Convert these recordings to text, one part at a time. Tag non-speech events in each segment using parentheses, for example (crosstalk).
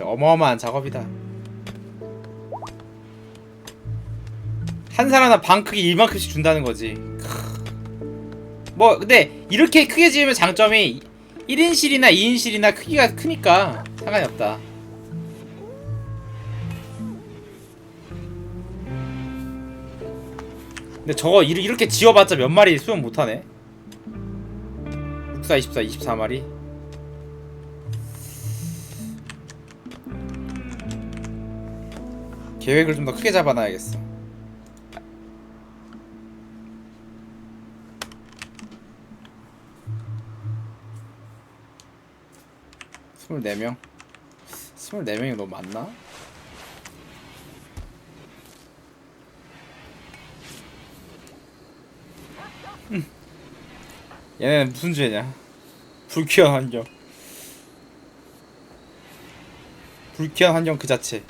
진짜 어마어마한 작업이다. 한 사람 방 크기 이만큼씩 준다는 거지. 크. 뭐 근데 이렇게 크게 지으면 장점이 1인실이나 2인실이나 크기가 크니까 상관이 없다. 근데 저거 이렇게 지어봤자 몇 마리 수용 못하네. 64, 24, 24마리. 계획을 좀 더 크게 잡아놔야겠어. 스물네 명. 스물네 명이 너무 많나? 음. 얘네는 무슨 죄냐? 불쾌한 환경. 불쾌한 환경 그 자체.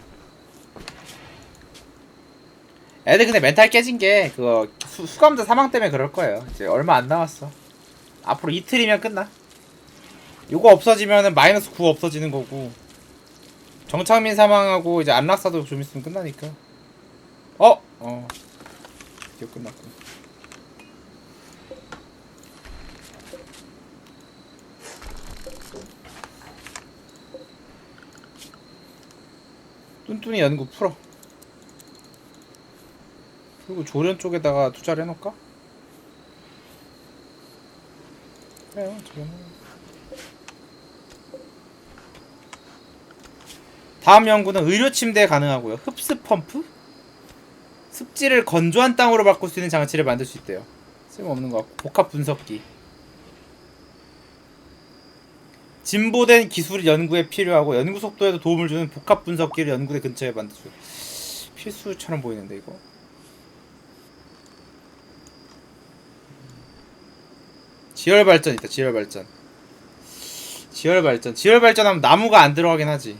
애들 근데 멘탈 깨진 게 그거 수, 수감자 사망 때문에 그럴 거예요. 이제 얼마 안 남았어. 앞으로 이틀이면 끝나. 요거 없어지면은 마이너스 9 없어지는 거고. 정창민 사망하고 이제 안락사도 좀 있으면 끝나니까. 어? 어. 이거 끝났고. 뚠뚠이 연구 풀어. 그리고 조련 쪽에다가 투자를 해놓을까? 그래요, 조련. 다음 연구는 의료 침대 가능하고요. 흡습 펌프? 습지를 건조한 땅으로 바꿀 수 있는 장치를 만들 수 있대요. 쓸모없는 것 같고 복합 분석기. 진보된 기술 연구에 필요하고 연구 속도에도 도움을 주는 복합 분석기를 연구대 근처에 만들 수. 필수처럼 보이는데 이거. 지열 발전 있다. 지열 발전. 지열 발전. 지열 발전하면 나무가 안 들어가긴 하지.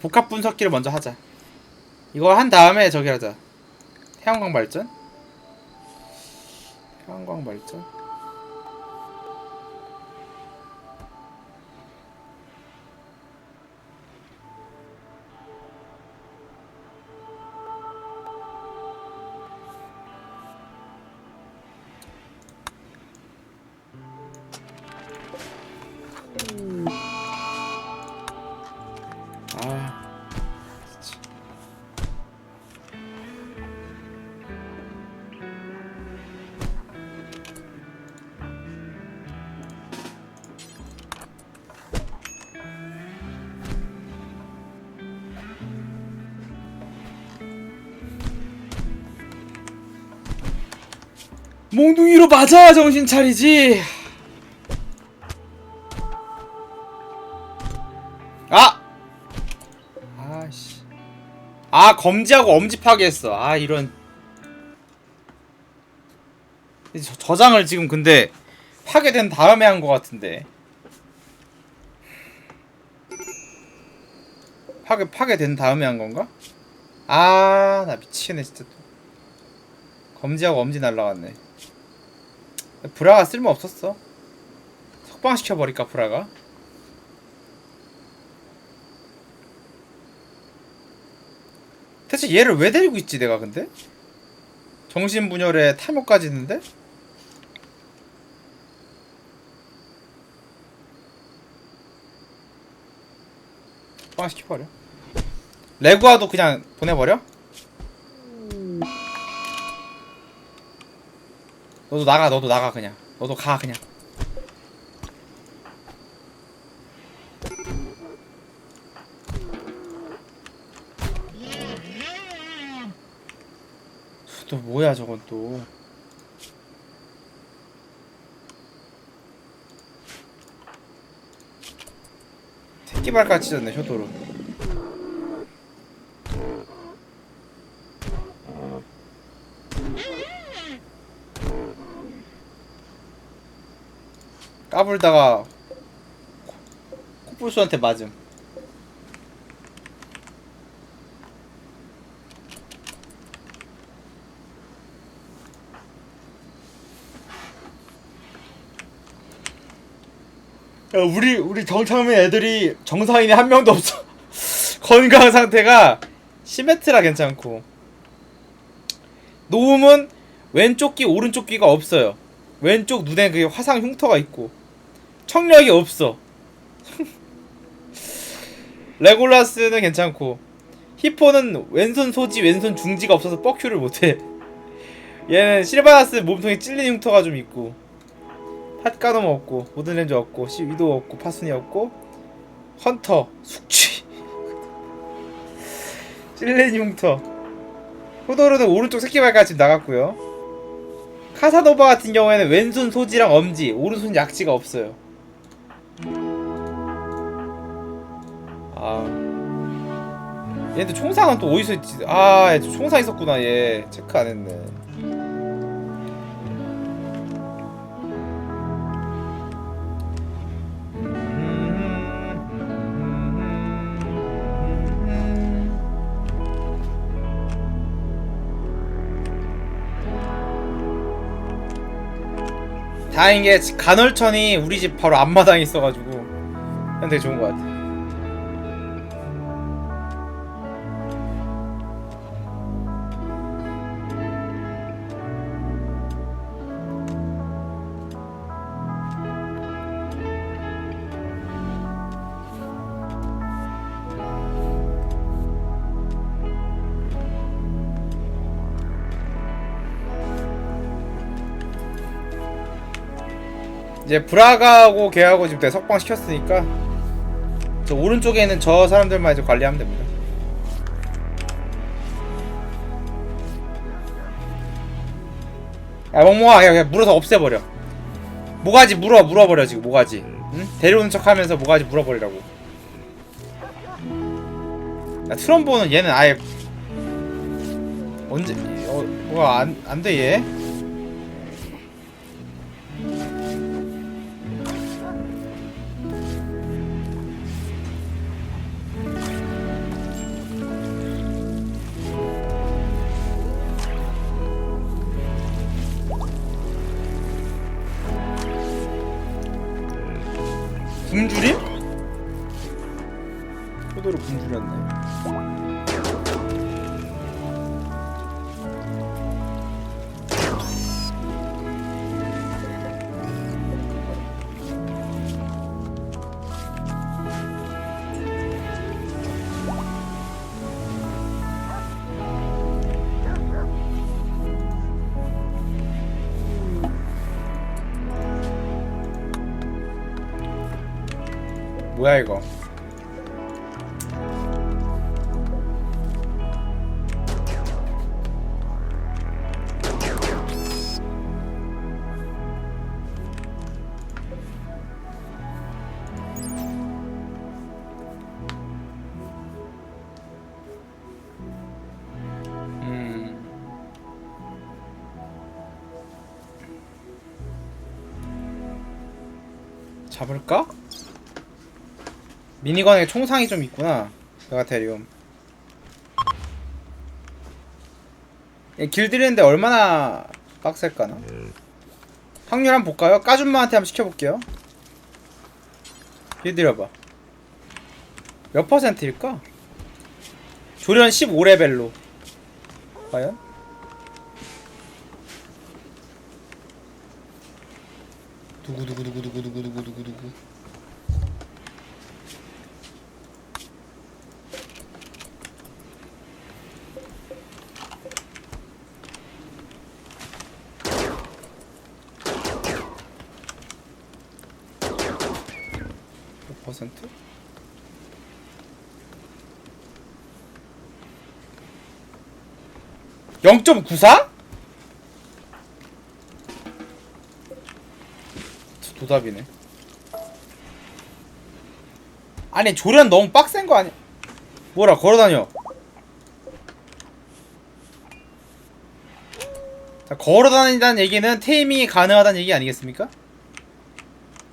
복합 분석기를 먼저 하자. 이거 한 다음에 저기 하자. 태양광 발전? 태양광 발전? 몽둥이로 맞아 정신 차리지. 아! 아씨. 아 검지하고 엄지 파괴했어. 아 이런. 저, 저장을 지금 근데 파괴된 다음에 한 것 같은데. 파괴 파괴된 다음에 한 건가? 아 나 미치겠네 진짜 또. 검지하고 엄지 날라갔네. 브라가 쓸모 없었어. 석방시켜 버릴까 브라가? 대체 얘를 왜 데리고 있지 내가 근데? 정신분열에 탐욕까지 있는데? 석방시켜버려 레구아도 그냥 보내버려? 너도 나가 너도 나가 그냥. 너도 가 그냥. 또 뭐야 저건 또. 새끼발같이 졌네 효도로 까불다가 코뿔소한테 맞음. 야, 우리 우리 정창민 애들이 정상인이 한 명도 없어. (laughs) 건강 상태가 시메트라 괜찮고 노움은 왼쪽 귀 오른쪽 귀가 없어요. 왼쪽 눈에 그 화상 흉터가 있고 청력이 없어. 레골라스는 괜찮고 히포는 왼손 소지 왼손 중지가 없어서 뻑큐를 못해. 얘는 실바나스 몸통에 찔린 흉터가 좀 있고 팟가놈 없고 모든렌즈 없고 시위도 없고 파순이 없고 헌터 숙취 (laughs) 찔린 흉터 호도르는 오른쪽 새끼발가락 지금 나갔고요 카사노바 같은 경우에는 왼손 소지랑 엄지 오른손 약지가 없어요 아. 얘도 총상은 또 어디서 있지 아얘 총상 있었구나 얘. 체크 안 했네 다행인 게 간헐천이 우리 집 바로 앞마당에 있어가지고 되게 좋은 것 같아. 이제 브라가하고 걔하고 지금 내가 석방 시켰으니까 저 오른쪽에 있는 저 사람들만 이제 관리하면 됩니다. 야 멍멍아 그냥, 그냥 물어서 없애버려. 모가지 물어 물어버려 지금 모가지. 응? 데려오는 척하면서 모가지 물어버리라고. 야 트럼보는 얘는 아예 언제 어 뭐가 안안 돼 얘? 굶주 뭐야 이거? 음. 잡을까? 미니건에 총상이 좀 있구나. 메가테리움. 얘 길들이는데 얼마나 빡셀까나? 확률 한번 볼까요? 까준마한테 한번 시켜볼게요. 길들여봐. 몇 퍼센트일까? 조련 15레벨로. 과연? 두구두구두구두구두구두구두구. 몇 퍼센트? (0.94) 도답이네 아니 조련 너무 빡센 거 아니야 뭐라 걸어다녀 자 걸어다닌다는 얘기는 테이밍이 가능하다는 얘기 아니겠습니까?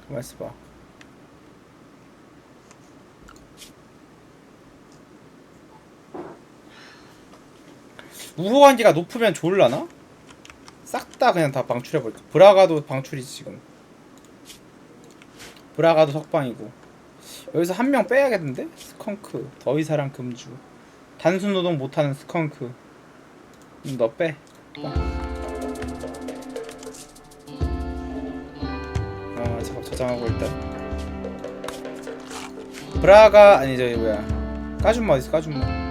가만 있어봐 관계가 높으면 좋을라나? 싹 다 그냥 다 방출해버릴까? 브라가도 방출이지 지금. 브라가도 석방이고. 여기서 한 명 빼야겠는데? 스컹크. 더이사랑 금주. 단순 노동 못하는 스컹크. 음, 너 빼. 아 잠깐 저장하고 일단. 브라가 아니 저기 뭐야. 까준마 어딨어? 까준마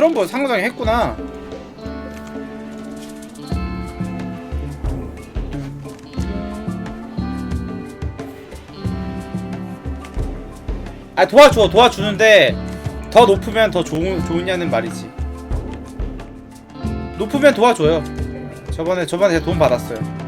트럼프 상장이 했구나. 아 도와줘 도와주는데 더 높으면 더 좋은 좋으냐는 말이지. 높으면 도와줘요. 저번에 저번에 돈 받았어요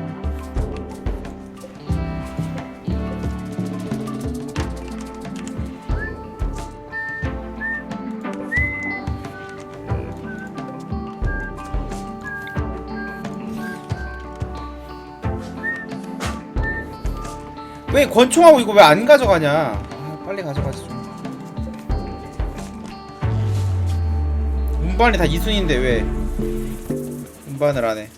왜 권총하고 이거 왜 안 가져가냐? 아, 빨리 가져가지 좀. 운반이 다 이순인데 왜 운반을 안 해?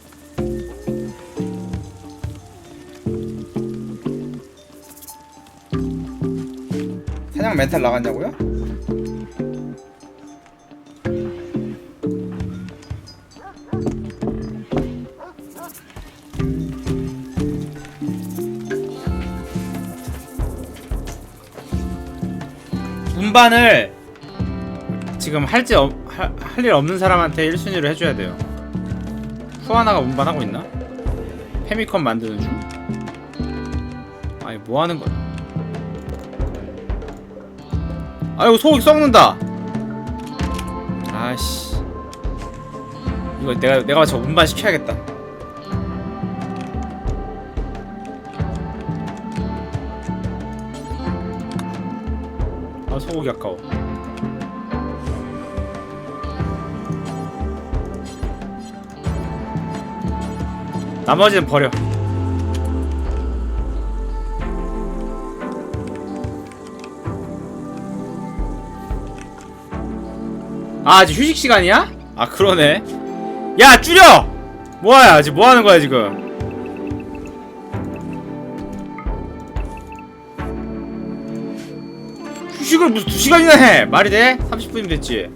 사냥 멘탈 나갔냐고요? 운반을 지금 할지 할일 없는 사람한테 1순위로 해줘야 돼요. 후아나가 운반하고 있나? 페미컨 만드는 중? 아니 뭐 하는 거야? 아이고 소고기 썩는다. 아씨 이거 내가 내가 저 운반 시켜야겠다. 소고기 아까워. 나머지는 버려. 아, 아직 휴식 시간이야? 아, 그러네. 야, 줄여! 뭐야, 지금 뭐 하는 거야, 지금? 2시간이나 해! 말이 돼? 30분이면 됐지.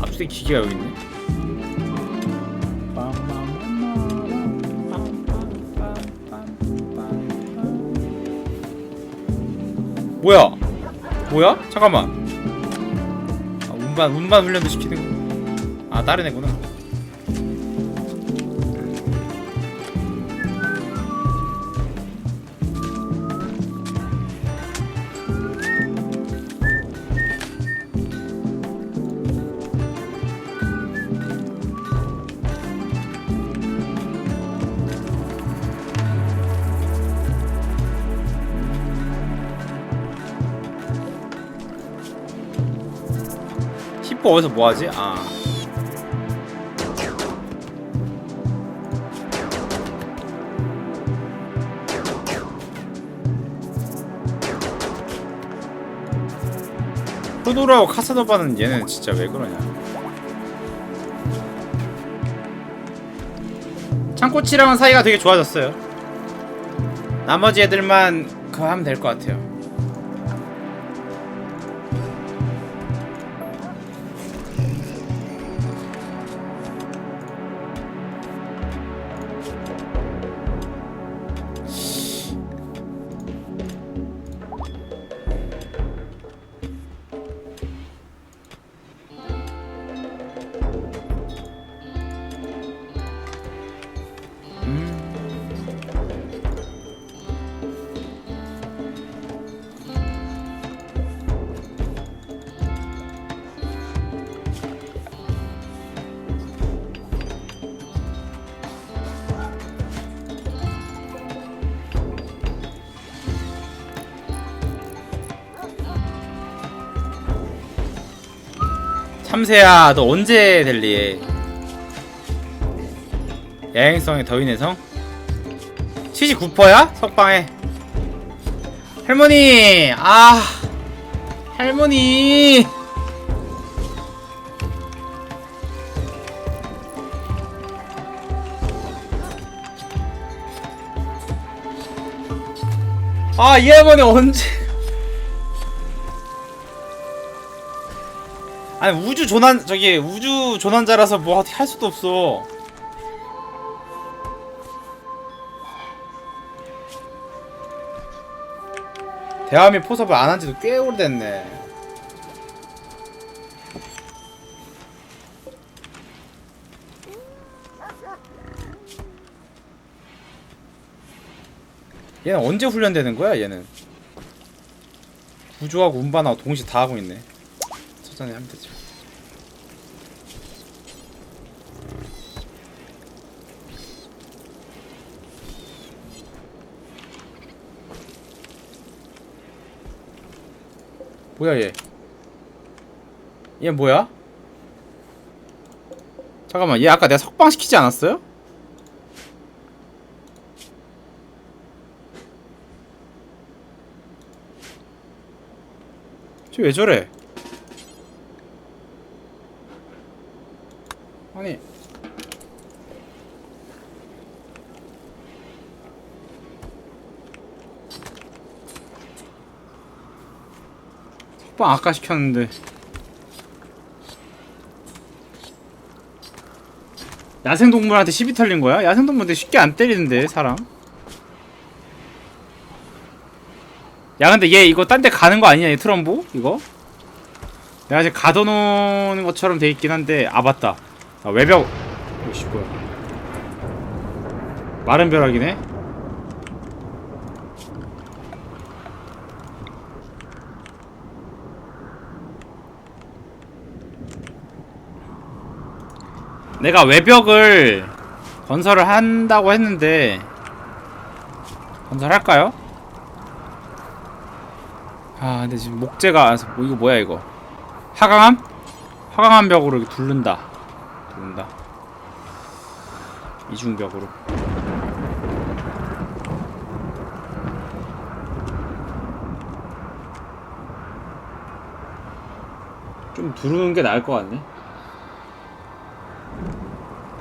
압수된 기계가 여기 있네. 뭐야? 뭐야? 잠깐만. 아, 운반 운반 훈련도 시키는 거. 아 다른 애구나. 히포 어디서 뭐하지? 아. 호도라고 카사노바는 얘는 진짜 왜 그러냐? 창꼬치랑은 사이가 되게 좋아졌어요. 나머지 애들만 그거 하면 될 것 같아요. 참새야. 너 언제 델리? 야행성의 더위내성 79%야? 석방해 할머니! 아 할머니! 아 이 할머니 언제 아니, 우주 조난, 저기, 우주 조난자라서 뭐 어떻게 할 수도 없어. 대화미 포섭을 안 한 지도 꽤 오래됐네. 얘는 언제 훈련되는 거야, 얘는? 구조하고 운반하고 동시에 다 하고 있네. 천천히 하면 되지. 뭐야 얘? 얘 뭐야? 잠깐만 얘 아까 내가 석방 시키지 않았어요? 쟤 왜 저래? 아니 석방 아까 시켰는데 야생동물한테 시비 털린 거야? 야생동물한테 쉽게 안 때리는데 사람 야 근데 얘 이거 딴 데 가는 거 아니냐 얘 트럼보? 이거? 내가 이제 가둬놓는 것처럼 돼 있긴 한데 아 맞다 아, 외벽 오씨 뭐야 마른 벼락이네 내가 외벽을 건설을 한다고 했는데 건설할까요? 아 근데 지금 목재가 안- 뭐, 이거 뭐야 이거? 하강함? 하강함 벽으로 이렇게 둘른다. 둘른다. 이중벽으로. 좀 두르는 게 나을 것 같네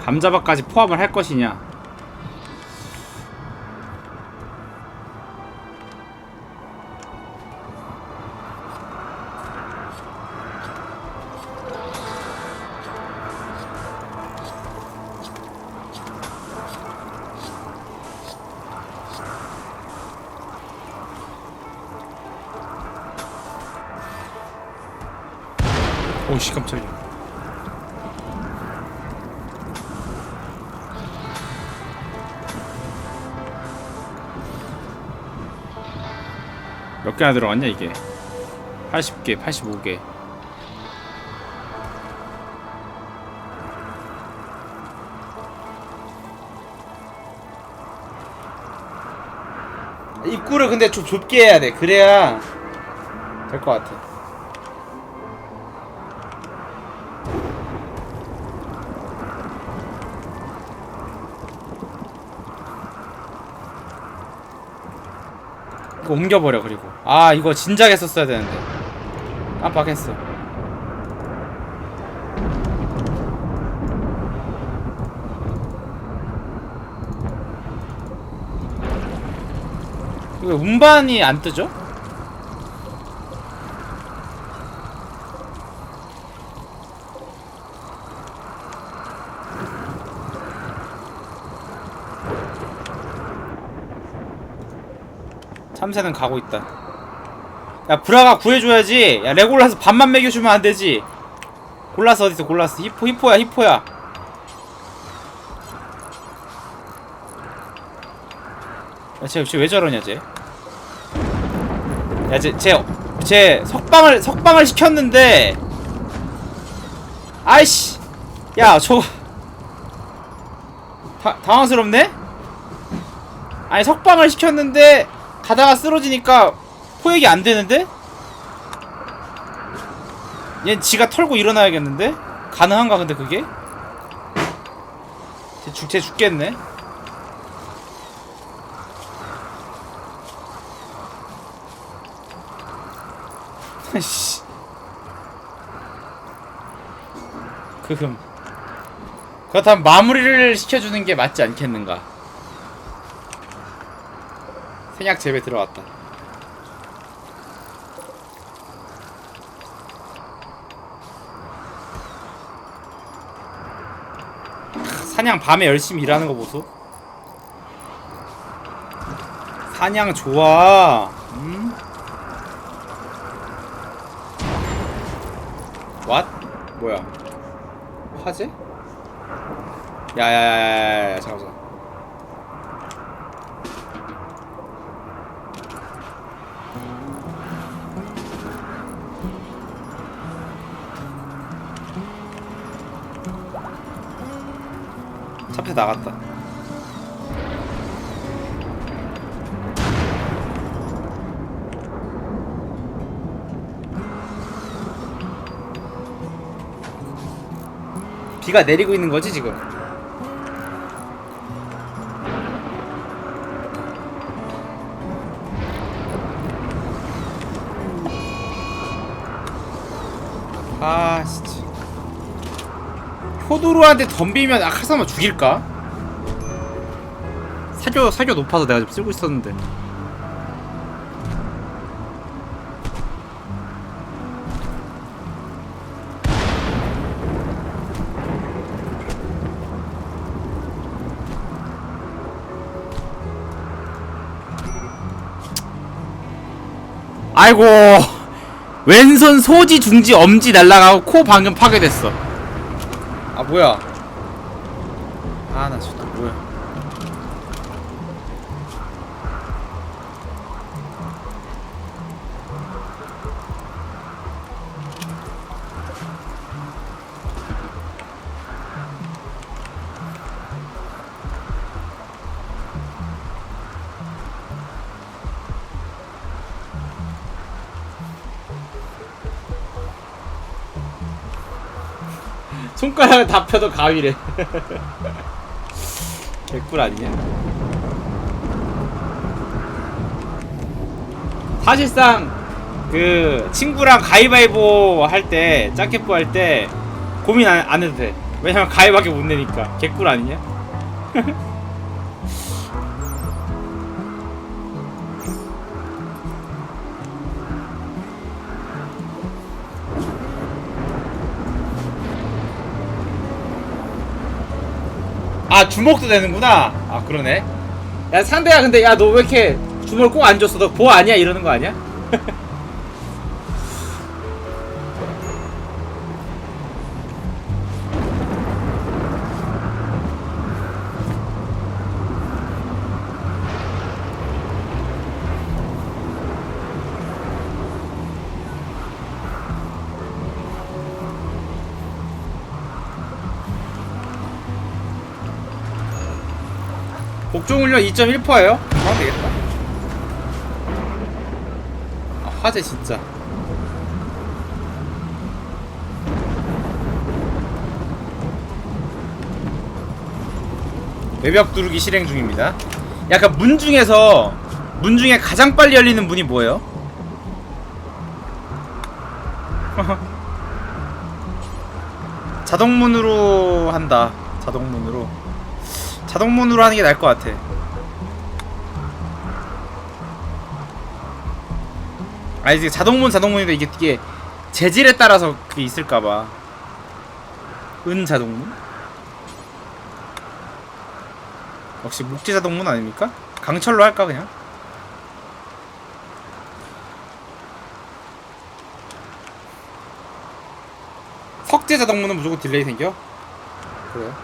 감자밥까지 포함을 할 것이냐? 오씨 깜짝이야 몇 개나 들어갔냐 이게? 80개 85개. 입구를 근데 좀 좁게 해야 돼. 그래야 될 것 같아 이거 옮겨버려 그리고. 아 이거 진작 했었어야 되는데. 깜빡했어. 왜 운반이 안 뜨죠? 참새는 가고 있다. 야 브라가 구해줘야지. 야 레골라스 밥만 먹여주면 안 되지. 골라스 어딨어 골라스 히포 히포야 히포야. 야쟤쟤왜 저러냐 쟤. 야쟤쟤쟤 석방을 석방을 시켰는데. 아이씨. 야 저거. 다 당황스럽네. 아니 석방을 시켰는데 가다가 쓰러지니까 포획이 안 되는데? 얘 지가 털고 일어나야겠는데? 가능한가 근데 그게? 쟤, 죽, 쟤 죽겠네 (laughs) 씨. 그흠 그렇다면 마무리를 시켜주는 게 맞지 않겠는가 생약 재배 들어왔다. 사냥 밤에 열심히 일하는 거 보소. 사냥 좋아. 음? 왓? 뭐야? 화재? 야야야야야 잠깐만. 나갔다. 비가 내리고 있는 거지 지금? 아 진짜 효도루한테 덤비면 아카사마 죽일까? 사교 사교 높아서 내가 좀 쓰고 있었는데 아이고 왼손 소지 중지 엄지 날라가고 코 방금 파괴됐어 아 뭐야 손가락을 다 펴도 가위래 (laughs) 개꿀 아니냐? 사실상 그 친구랑 가위바위보 할때 짝깨뽀 할때 고민 안, 안 해도 돼 왜냐면 가위밖에 못 내니까 개꿀 아니냐? (laughs) 아 주먹도 되는구나. 아 그러네. 야 상대가 근데 야 너 왜 이렇게 주먹을 꼭 안 줬어? 너 보아 아니야? 이러는 거 아니야? (laughs) 복종훈련 2.1%예요? 하면 되겠다. 아 화재 진짜. 외벽 두르기 실행 중입니다. 약간 문 중에서 문 중에 가장 빨리 열리는 문이 뭐예요? (laughs) 자동문으로 한다. 자동문으로 자동문으로 하는 게 나을 것 같아. 아 이게 자동문 자동문인데 이게 이게 재질에 따라서 그게 있을까봐. 은 자동문? 역시 목재 자동문 아닙니까? 강철로 할까 그냥? 석재 자동문은 무조건 딜레이 생겨? 그래요?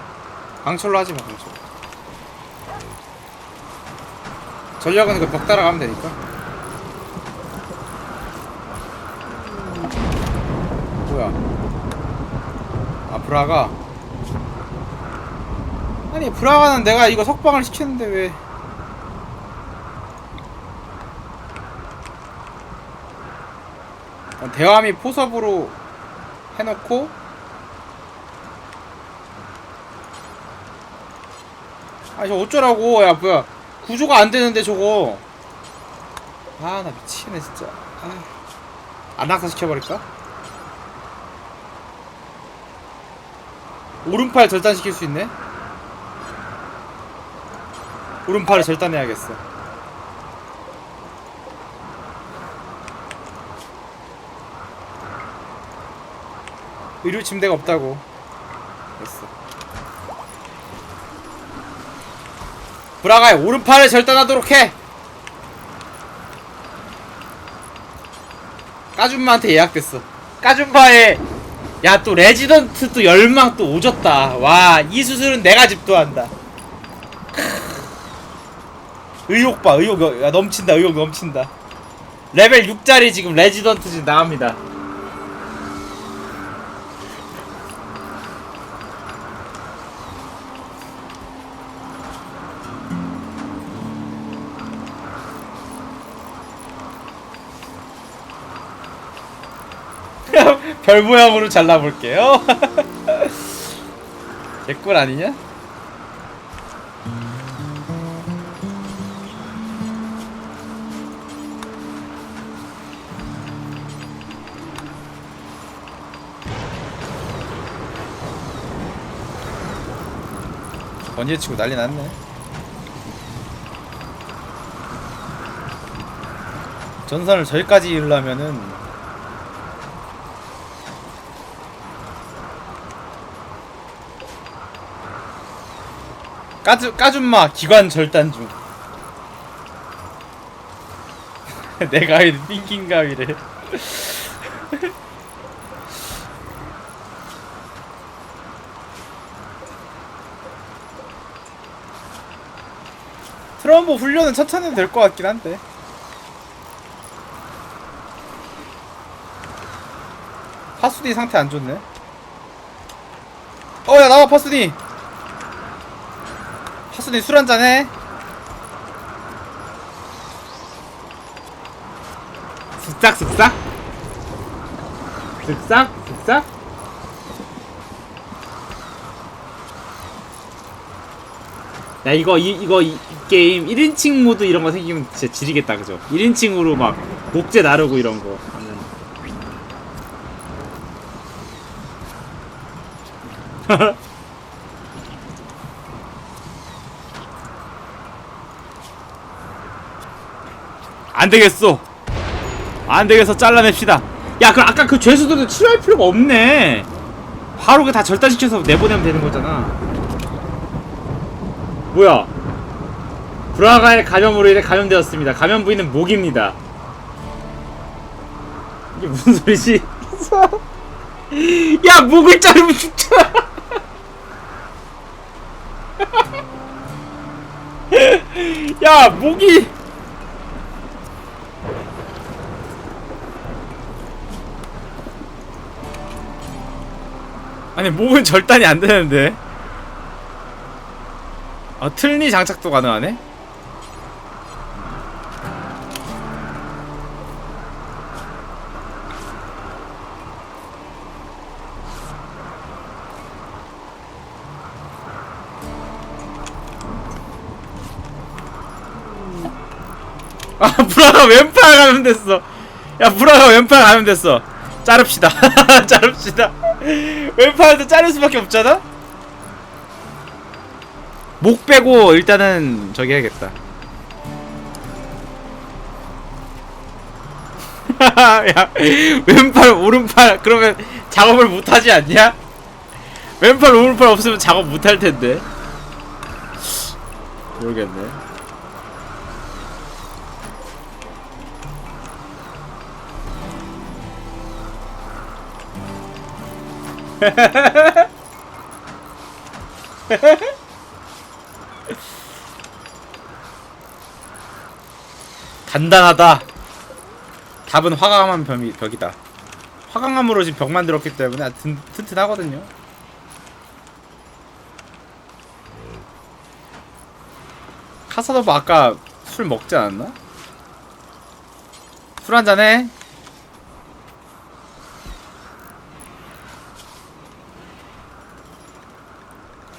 강철로 하지 마 강철. 전략은 그 벽 따라가면 되니까. 뭐야? 아 브라가. 아니 브라가는 내가 이거 석방을 시켰는데 왜? 어, 대화미 포섭으로 해놓고 아 저 어쩌라고 야 뭐야 구조가 안 되는데 저거. 아 나 미치겠네 진짜. 아, 안낙사 시켜버릴까? 오른팔 절단시킬 수 있네? 오른팔을 절단해야겠어. 의료 침대가 없다고. 됐어 브라가의 오른팔을 절단하도록 해. 까준마한테 예약됐어. 까준마의 야 또 레지던트 또 열망 또 오졌다. 와 이 수술은 내가 집도한다. 의욕 봐 의욕. 야, 넘친다 의욕 넘친다. 레벨 6짜리 지금 레지던트 지금 나갑니다 별 모양으로 잘라볼게요 (laughs) 개꿀 아니냐? 번개 치고 난리 났네. 전선을 저기까지 이으려면은 까주 까준마 기관 절단 중. 내 가위는 띵킹 가위래. 트럼보 훈련은 천천히 해도 될 것 같긴 한데. 파수디 상태 안 좋네. 어, 야, 나와, 파수디! 파수디 술 한잔 해. 슥싹, 슥싹? 슥싹, 슥싹? 야 이거 이, 이거 이, 이 게임 1인칭 모드 이런 거 생기면 진짜 지리겠다 그죠? 1인칭으로 막 목재 나르고 이런 거 하면 (laughs) 안 되겠어 안 되겠어 잘라냅시다 야 그럼 아까 그 죄수들도 치료할 필요가 없네 바로 그 다 절단시켜서 내보내면 되는 거잖아 뭐야? 브라가의 감염으로 인해 감염되었습니다. 감염 부위는 목입니다. 이게 무슨 소리지? (laughs) 야, 목을 자르면 죽잖아. (laughs) 야, 목이. 목은 절단이 안 되는데. 아 틀니 장착도 가능하네? 아 브라가 왼팔 감염됐어 야 브라가 왼팔 감염됐어 자릅시다 (laughs) 자릅시다 왼팔도 자를 수밖에 없잖아? 목 빼고 일단은 저기 해야겠다. (laughs) 야 왼팔 오른팔 그러면 작업을 못 하지 않냐? 왼팔 오른팔 없으면 작업 못할 텐데. 모르겠네. (laughs) 간단하다. 답은 화강암 벽이, 벽이다. 화강암으로 지금 벽 만들었기 때문에 아주 든, 튼튼하거든요. 카사노바 아까 술 먹지 않았나? 술 한잔 해.